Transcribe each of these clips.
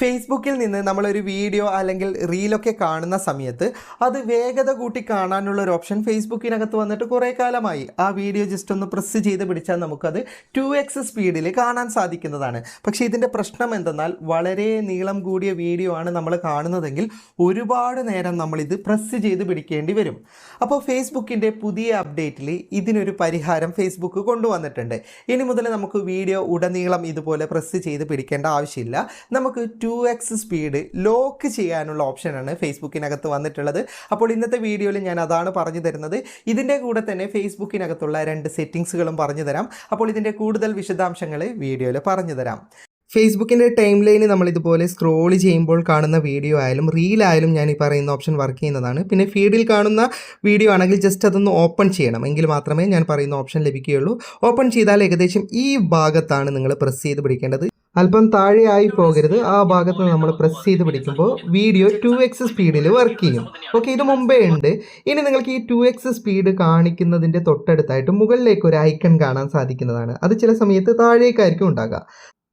ഫേസ്ബുക്കിൽ നിന്ന് നമ്മളൊരു വീഡിയോ അല്ലെങ്കിൽ റീലൊക്കെ കാണുന്ന സമയത്ത് അത് വേഗത കൂട്ടി കാണാനുള്ള ഒരു ഓപ്ഷൻ ഫേസ്ബുക്കിനകത്ത് വന്നിട്ട് കുറേ കാലമായി. ആ വീഡിയോ ജസ്റ്റ് ഒന്ന് പ്രസ് ചെയ്ത് പിടിച്ചാൽ നമുക്കത് ടു എക്സ് സ്പീഡിൽ കാണാൻ സാധിക്കുന്നതാണ്. പക്ഷേ ഇതിന്റെ പ്രശ്നം എന്തെന്നാൽ വളരെ നീളം കൂടിയ വീഡിയോ ആണ് നമ്മൾ കാണുന്നതെങ്കിൽ ഒരുപാട് നേരം നമ്മളിത് പ്രസ് ചെയ്ത് പിടിക്കേണ്ടി വരും. അപ്പോൾ ഫേസ്ബുക്കിന്റെ പുതിയ അപ്ഡേറ്റിൽ ഇതിനൊരു പരിഹാരം ഫേസ്ബുക്ക് കൊണ്ടുവന്നിട്ടുണ്ട്. ഇനി മുതൽ നമുക്ക് വീഡിയോ ഉടനീളം ഇതുപോലെ പ്രസ് ചെയ്ത് പിടിക്കേണ്ട ആവശ്യമില്ല. നമുക്ക് എക്സ് സ്പീഡ് ലോക്ക് ചെയ്യാനുള്ള ഓപ്ഷനാണ് ഫേസ്ബുക്കിനകത്ത് വന്നിട്ടുള്ളത്. അപ്പോൾ ഇന്നത്തെ വീഡിയോയിൽ ഞാൻ അതാണ് പറഞ്ഞു തരുന്നത്. ഇതിന്റെ കൂടെ തന്നെ ഫേസ്ബുക്കിനകത്തുള്ള രണ്ട് സെറ്റിങ്സുകളും പറഞ്ഞു തരാം. അപ്പോൾ ഇതിന്റെ കൂടുതൽ വിശദാംശങ്ങൾ വീഡിയോയിൽ പറഞ്ഞു തരാം. ഫേസ്ബുക്കിന്റെ ടൈം ലൈന് നമ്മളിതുപോലെ സ്ക്രോൾ ചെയ്യുമ്പോൾ കാണുന്ന വീഡിയോ ആയാലും റീൽ ആയാലും ഞാൻ ഈ പറയുന്ന ഓപ്ഷൻ വർക്ക് ചെയ്യുന്നതാണ്. പിന്നെ ഫീഡിൽ കാണുന്ന വീഡിയോ ആണെങ്കിൽ ജസ്റ്റ് അതൊന്ന് ഓപ്പൺ ചെയ്യണം. എങ്കിൽ മാത്രമേ ഞാൻ പറയുന്ന ഓപ്ഷൻ ലഭിക്കുകയുള്ളൂ. ഓപ്പൺ ചെയ്താൽ ഏകദേശം ഈ ഭാഗത്താണ് നിങ്ങൾ പ്രസ് ചെയ്ത് പിടിക്കേണ്ടത്. അല്പം താഴെയായി പോകരുത്. ആ ഭാഗത്ത് നമ്മൾ പ്രസ് ചെയ്ത് പിടിക്കുമ്പോൾ വീഡിയോ ടു എക്സ് സ്പീഡിൽ വർക്ക് ചെയ്യും. ഓക്കെ ഇത് മുമ്പേ ഉണ്ട്. ഇനി നിങ്ങൾക്ക് ഈ ടു എക്സ് സ്പീഡ് കാണിക്കുന്നതിന്റെ തൊട്ടടുത്തായിട്ട് മുകളിലേക്ക് ഒരു ഐക്കൺ കാണാൻ സാധിക്കുന്നതാണ്. അത് ചില സമയത്ത് താഴേക്കായിരിക്കും ഉണ്ടാകുക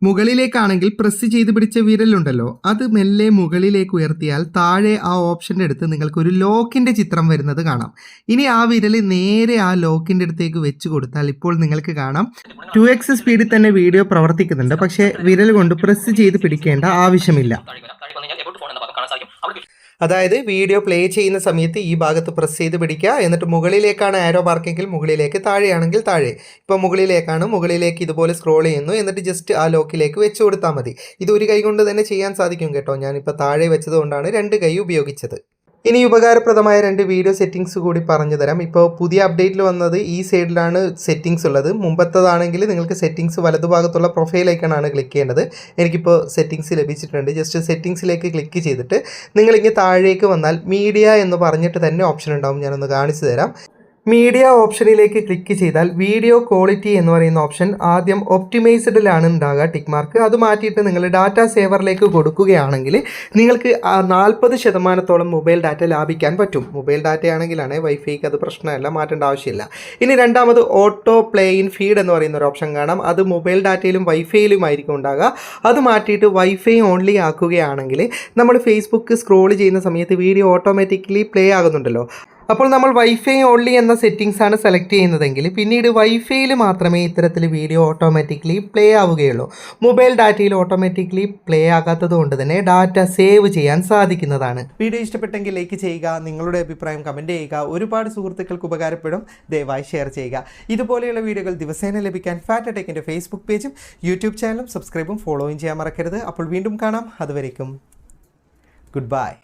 മുകളിലേക്കാണെങ്കിൽ പ്രസ് ചെയ്ത് പിടിച്ച വിരലുണ്ടല്ലോ. അത് മെല്ലെ മുകളിലേക്ക് ഉയർത്തിയാൽ താഴെ ആ ഓപ്ഷന്റെ അടുത്ത് നിങ്ങൾക്ക് ഒരു ലോക്കിന്റെ ചിത്രം വരുന്നത് കാണാം. ഇനി ആ വിരൽ നേരെ ആ ലോക്കിന്റെ അടുത്തേക്ക് വെച്ച് കൊടുത്താൽ ഇപ്പോൾ നിങ്ങൾക്ക് കാണാം. ടു എക്സ് സ്പീഡിൽ തന്നെ വീഡിയോ പ്രവർത്തിക്കുന്നുണ്ട്. പക്ഷേ വിരൽ കൊണ്ട് പ്രസ് ചെയ്ത് പിടിക്കേണ്ട ആവശ്യമില്ല. ഭാഗം അതായത് വീഡിയോ പ്ലേ ചെയ്യുന്ന സമയത്ത് ഈ ഭാഗത്ത് പ്രസ് ചെയ്ത് പിടിക്കുക. എന്നിട്ട് മുകളിലേക്കാണ് ആരോ മാർക്കെങ്കിൽ മുകളിലേക്ക് താഴെയാണെങ്കിൽ താഴെ. ഇപ്പോൾ മുകളിലേക്കാണ് മുകളിലേക്ക് ഇതുപോലെ സ്ക്രോൾ ചെയ്യുന്നു. എന്നിട്ട് ജസ്റ്റ് ആ ലോക്കിലേക്ക് വെച്ച് കൊടുത്താൽ മതി. ഇത് ഒരു കൈ കൊണ്ട് തന്നെ ചെയ്യാൻ സാധിക്കും കേട്ടോ. ഞാനിപ്പോൾ താഴെ വെച്ചത് കൊണ്ടാണ് രണ്ട് കൈ ഉപയോഗിച്ചത്. ഇനി ഉപകാരപ്രദമായ രണ്ട് വീഡിയോ സെറ്റിങ്സ് കൂടി പറഞ്ഞു തരാം. ഇപ്പോൾ പുതിയ അപ്ഡേറ്റിൽ വന്നത് ഈ സൈഡിലാണ് സെറ്റിങ്സ് ഉള്ളത്. മുമ്പത്തതാണെങ്കിൽ നിങ്ങൾക്ക് സെറ്റിങ്സ് വലതുഭാഗത്തുള്ള പ്രൊഫൈൽ ഐക്കണാണ് ക്ലിക്ക് ചെയ്യേണ്ടത്. എനിക്കിപ്പോൾ സെറ്റിങ്സ് ലഭിച്ചിട്ടുണ്ട്. ജസ്റ്റ് സെറ്റിങ്സിലേക്ക് ക്ലിക്ക് ചെയ്തിട്ട് നിങ്ങളിങ്ങനെ താഴേക്ക് വന്നാൽ മീഡിയ എന്ന് പറഞ്ഞിട്ട് തന്നെ ഓപ്ഷൻ ഉണ്ടാവും. ഞാനൊന്ന് കാണിച്ചു തരാം. മീഡിയ ഓപ്ഷനിലേക്ക് ക്ലിക്ക് ചെയ്താൽ വീഡിയോ ക്വാളിറ്റി എന്ന് പറയുന്ന ഓപ്ഷൻ ആദ്യം ഒപ്റ്റിമൈസ്ഡിലാണ് ഉണ്ടാകുക ടിക്ക് മാർക്ക് അത് മാറ്റിയിട്ട് നിങ്ങൾ ഡാറ്റ സേവറിലേക്ക് കൊടുക്കുകയാണെങ്കിൽ നിങ്ങൾക്ക് നാൽപ്പത് ശതമാനത്തോളം മൊബൈൽ ഡാറ്റ ലാഭിക്കാൻ പറ്റും. മൊബൈൽ ഡാറ്റ ആണെങ്കിലാണ് വൈഫൈക്ക് അത് പ്രശ്നമല്ല മാറ്റേണ്ട ആവശ്യമില്ല. ഇനി രണ്ടാമത് ഓട്ടോ പ്ലേ ഇൻ ഫീഡ് എന്ന് പറയുന്ന ഒരു ഓപ്ഷൻ കാണാം. അത് മൊബൈൽ ഡാറ്റയിലും വൈഫൈയിലും ആയിരിക്കും ഉണ്ടാകുക അത് മാറ്റിയിട്ട് വൈഫൈ ഓൺലി ആക്കുകയാണെങ്കിൽ നമ്മൾ ഫേസ്ബുക്ക് സ്ക്രോൾ ചെയ്യുന്ന സമയത്ത് വീഡിയോ ഓട്ടോമാറ്റിക്കലി പ്ലേ ആകുന്നുണ്ടല്ലോ. അപ്പോൾ നമ്മൾ വൈഫൈ ഓൺലി എന്ന സെറ്റിംഗ്സ് ആണ് സെലക്ട് ചെയ്യുന്നതെങ്കിൽ പിന്നീട് വൈഫൈയിൽ മാത്രമേ ഇത്തരത്തിൽ വീഡിയോ ഓട്ടോമാറ്റിക്കലി പ്ലേ ആവുകയുള്ളൂ. മൊബൈൽ ഡാറ്റയിൽ ഓട്ടോമാറ്റിക്കലി പ്ലേ ആകാത്തത് കൊണ്ട് തന്നെ ഡാറ്റ സേവ് ചെയ്യാൻ സാധിക്കുന്നതാണ്. വീഡിയോ ഇഷ്ടപ്പെട്ടെങ്കിൽ ലൈക്ക് ചെയ്യുക നിങ്ങളുടെ അഭിപ്രായം കമന്റ് ചെയ്യുക ഒരുപാട് സുഹൃത്തുക്കൾക്ക് ഉപകാരപ്പെടും. ദയവായി ഷെയർ ചെയ്യുക. ഇതുപോലെയുള്ള വീഡിയോകൾ ദിവസേന ലഭിക്കാൻ ഫാറ്റ് ടെക്കിന്റെ ഫേസ്ബുക്ക് പേജും യൂട്യൂബ് ചാനലും സബ്സ്ക്രൈബും ഫോളോയും ചെയ്യാൻ മറക്കരുത്. അപ്പോൾ വീണ്ടും കാണാം. അതുവരേക്കും. Good bye